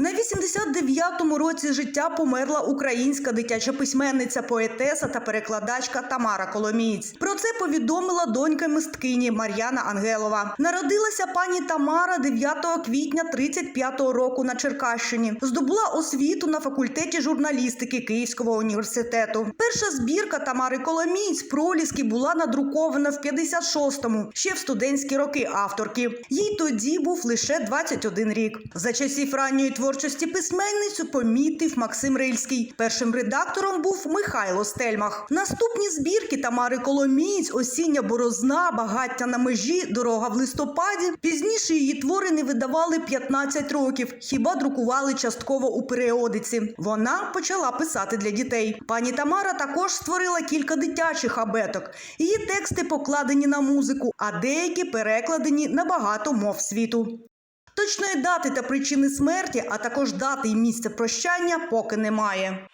На 89-му році життя померла українська дитяча письменниця, поетеса та перекладачка Тамара Коломієць. Про це повідомила донька мисткині Мар'яна Ангелова. Народилася пані Тамара 9 квітня 35-го року на Черкащині. Здобула освіту на факультеті журналістики Київського університету. Перша збірка Тамари Коломієць проліски була надрукована в 56-му, ще в студентські роки авторки. Їй тоді був лише 21 рік. За часів ранньої творчості письменницю помітив Максим Рильський. Першим редактором був Михайло Стельмах. Наступні збірки Тамари Коломієць, осіння борозна, багаття на межі, дорога в листопаді. Пізніше її твори не видавали 15 років, хіба друкували частково у періодиці. Вона почала писати для дітей. Пані Тамара також створила кілька дитячих абеток. Її тексти покладені на музику, а деякі перекладені на багато мов світу. Точної дати та причини смерті, а також дати і місце прощання поки немає.